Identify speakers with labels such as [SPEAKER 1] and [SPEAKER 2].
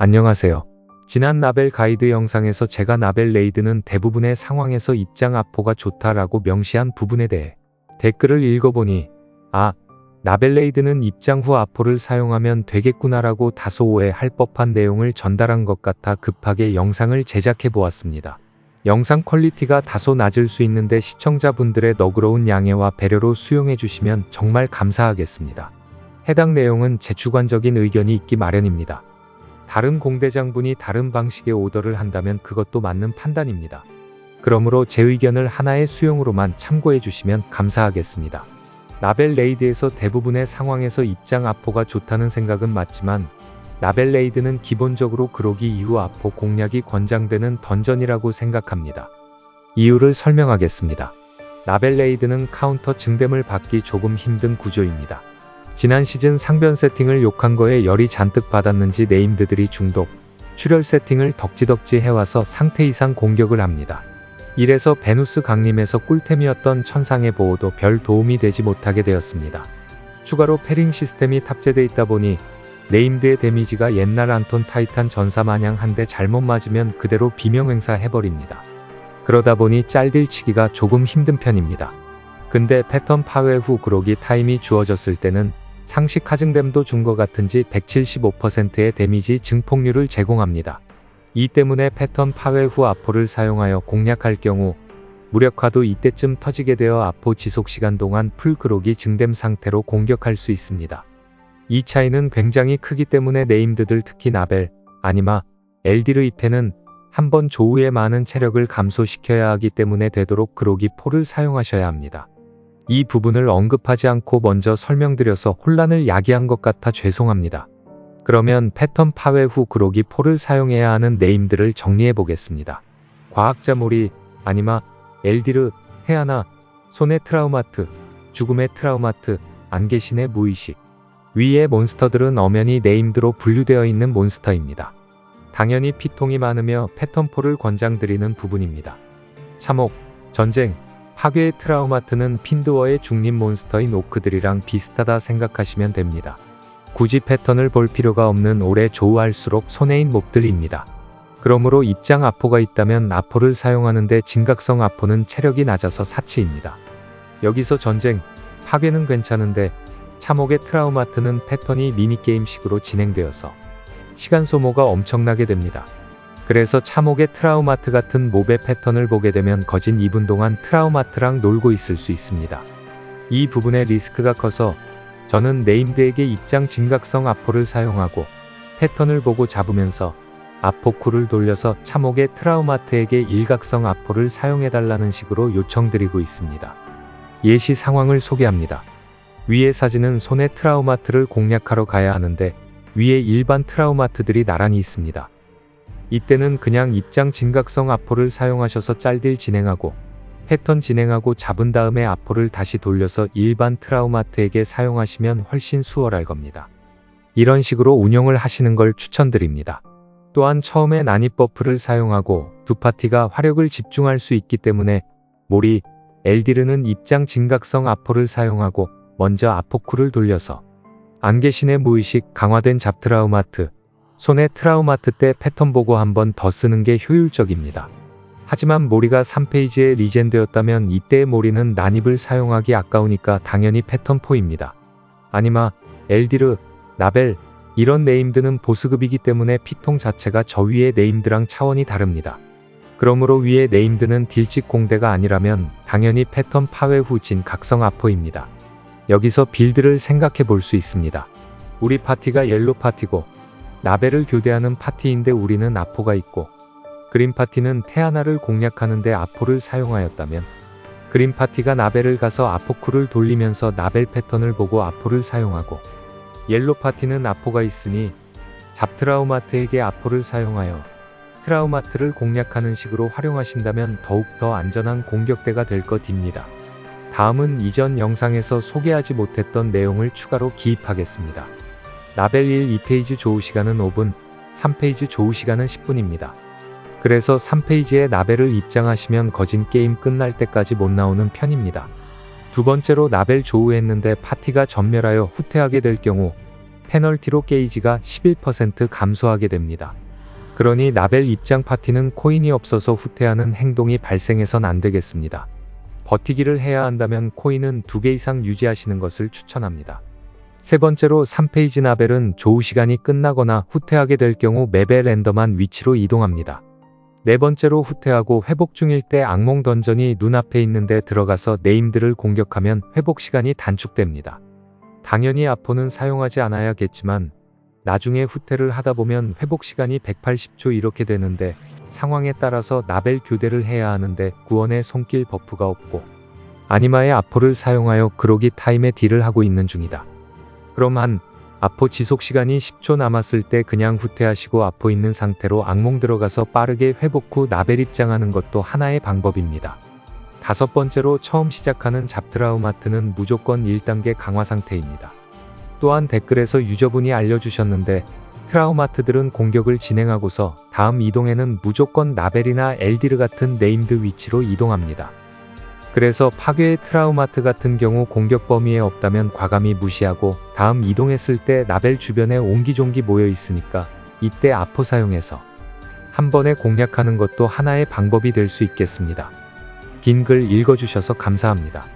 [SPEAKER 1] 안녕하세요. 지난 나벨 가이드 영상에서 제가 나벨 레이드는 대부분의 상황에서 입장 아포가 좋다라고 명시한 부분에 대해 댓글을 읽어보니 아, 나벨 레이드는 입장 후 아포를 사용하면 되겠구나라고 다소 오해할 법한 내용을 전달한 것 같아 급하게 영상을 제작해 보았습니다. 영상 퀄리티가 다소 낮을 수 있는데 시청자분들의 너그러운 양해와 배려로 수용해 주시면 정말 감사하겠습니다. 해당 내용은 제 주관적인 의견이 있기 마련입니다. 다른 공대장분이 다른 방식의 오더를 한다면 그것도 맞는 판단입니다. 그러므로 제 의견을 하나의 수용으로만 참고해 주시면 감사하겠습니다. 나벨 레이드에서 대부분의 상황에서 입장 아포가 좋다는 생각은 맞지만 나벨 레이드는 기본적으로 그로기 이후 아포 공략이 권장되는 던전이라고 생각합니다. 이유를 설명하겠습니다. 나벨 레이드는 카운터 증dem을 받기 조금 힘든 구조입니다. 지난 시즌 상변 세팅을 욕한 거에 열이 잔뜩 받았는지 네임드들이 중독, 출혈 세팅을 덕지덕지 해와서 상태 이상 공격을 합니다. 이래서 베누스 강림에서 꿀템이었던 천상의 보호도 별 도움이 되지 못하게 되었습니다. 추가로 패링 시스템이 탑재돼 있다 보니 네임드의 데미지가 옛날 안톤 타이탄 전사 마냥 한 대 잘못 맞으면 그대로 비명행사 해버립니다. 그러다 보니 짤딜치기가 조금 힘든 편입니다. 근데 패턴 파괴 후 그로기 타임이 주어졌을 때는 상식 하증됨도 준것 같은지 175%의 데미지 증폭률을 제공합니다. 이 때문에 패턴 파괴 후 아포를 사용하여 공략할 경우 무력화도 이때쯤 터지게 되어 아포 지속 시간 동안 풀 그록이 증됨 상태로 공격할 수 있습니다. 이 차이는 굉장히 크기 때문에 네임드들 특히 나벨, 아니마, 엘디르 입회는 한 번 조우의 많은 체력을 감소시켜야 하기 때문에 되도록 그록이 포를 사용하셔야 합니다. 이 부분을 언급하지 않고 먼저 설명드려서 혼란을 야기한 것 같아 죄송합니다. 그러면 패턴 파괴 후 그록이 포를 사용해야 하는 네임들을 정리해 보겠습니다. 과학자 모리, 아니마, 엘디르, 헤아나, 손의 트라우마트, 죽음의 트라우마트, 안개신의 무의식. 위의 몬스터들은 엄연히 네임드로 분류되어 있는 몬스터입니다. 당연히 피통이 많으며 패턴포를 권장드리는 부분입니다. 참혹, 전쟁, 파괴의 트라우마트는 핀드워의 중립 몬스터인 오크들이랑 비슷하다 생각하시면 됩니다. 굳이 패턴을 볼 필요가 없는 오래 조우할수록 손해인 몹들입니다. 그러므로 입장 아포가 있다면 아포를 사용하는데 진각성 아포는 체력이 낮아서 사치입니다. 여기서 전쟁, 파괴는 괜찮은데 참혹의 트라우마트는 패턴이 미니게임식으로 진행되어서 시간 소모가 엄청나게 됩니다. 그래서 참혹의 트라우마트 같은 몹의 패턴을 보게 되면 거진 2분 동안 트라우마트랑 놀고 있을 수 있습니다. 이 부분의 리스크가 커서 저는 네임드에게 입장 진각성 아포를 사용하고 패턴을 보고 잡으면서 아포쿨을 돌려서 참혹의 트라우마트에게 일각성 아포를 사용해달라는 식으로 요청드리고 있습니다. 예시 상황을 소개합니다. 위의 사진은 손의 트라우마트를 공략하러 가야 하는데 위에 일반 트라우마트들이 나란히 있습니다. 이때는 그냥 입장 진각성 아포를 사용하셔서 짤딜 진행하고 패턴 진행하고 잡은 다음에 아포를 다시 돌려서 일반 트라우마트에게 사용하시면 훨씬 수월할 겁니다. 이런 식으로 운영을 하시는 걸 추천드립니다. 또한 처음에 난입 버프를 사용하고 두 파티가 화력을 집중할 수 있기 때문에 모리, 엘디르는 입장 진각성 아포를 사용하고 먼저 아포쿨을 돌려서 안개신의 무의식 강화된 잡트라우마트, 손의 트라우마트 때 패턴 보고 한 번 더 쓰는 게 효율적입니다. 하지만 모리가 3페이지에 리젠되었다면 이때의 모리는 난입을 사용하기 아까우니까 당연히 패턴포입니다. 아니마, 엘디르, 나벨, 이런 네임드는 보스급이기 때문에 피통 자체가 저 위의 네임드랑 차원이 다릅니다. 그러므로 위의 네임드는 딜직 공대가 아니라면 당연히 패턴 파괴 후진 각성 아포입니다. 여기서 빌드를 생각해 볼 수 있습니다. 우리 파티가 옐로 파티고 나벨을 교대하는 파티인데 우리는 아포가 있고 그린 파티는 테아나를 공략하는데 아포를 사용하였다면 그린 파티가 나벨을 가서 아포쿨을 돌리면서 나벨 패턴을 보고 아포를 사용하고 옐로 파티는 아포가 있으니 잡트라우마트에게 아포를 사용하여 트라우마트를 공략하는 식으로 활용하신다면 더욱 더 안전한 공격대가 될 것입니다. 다음은 이전 영상에서 소개하지 못했던 내용을 추가로 기입하겠습니다. 라벨 1 2페이지 조우 시간은 5분, 3페이지 조우 시간은 10분입니다. 그래서 3페이지에 나벨을 입장하시면 거진 게임 끝날 때까지 못 나오는 편입니다. 두 번째로 나벨 조우했는데 파티가 전멸하여 후퇴하게 될 경우 페널티로 게이지가 11% 감소하게 됩니다. 그러니 나벨 입장 파티는 코인이 없어서 후퇴하는 행동이 발생해선 안 되겠습니다. 버티기를 해야 한다면 코인은 2개 이상 유지하시는 것을 추천합니다. 세 번째로 3페이지 나벨은 조우 시간이 끝나거나 후퇴하게 될 경우 맵의 랜덤한 위치로 이동합니다. 네 번째로 후퇴하고 회복 중일 때 악몽 던전이 눈앞에 있는데 들어가서 네임들을 공격하면 회복 시간이 단축됩니다. 당연히 아포는 사용하지 않아야겠지만 나중에 후퇴를 하다 보면 회복 시간이 180초 이렇게 되는데 상황에 따라서 나벨 교대를 해야 하는데 구원의 손길 버프가 없고 아니마의 아포를 사용하여 그로기 타임에 딜을 하고 있는 중이다. 그럼 한 아포 지속 시간이 10초 남았을 때 그냥 후퇴하시고 아포 있는 상태로 악몽 들어가서 빠르게 회복 후 나벨 입장하는 것도 하나의 방법입니다. 다섯 번째로 처음 시작하는 잡트라우마트는 무조건 1단계 강화 상태입니다. 또한 댓글에서 유저분이 알려주셨는데 트라우마트들은 공격을 진행하고서 다음 이동에는 무조건 나벨이나 엘디르 같은 네임드 위치로 이동합니다. 그래서 파괴의 트라우마트 같은 경우 공격 범위에 없다면 과감히 무시하고 다음 이동했을 때 나벨 주변에 옹기종기 모여 있으니까 이때 아포 사용해서 한 번에 공략하는 것도 하나의 방법이 될 수 있겠습니다. 긴 글 읽어주셔서 감사합니다.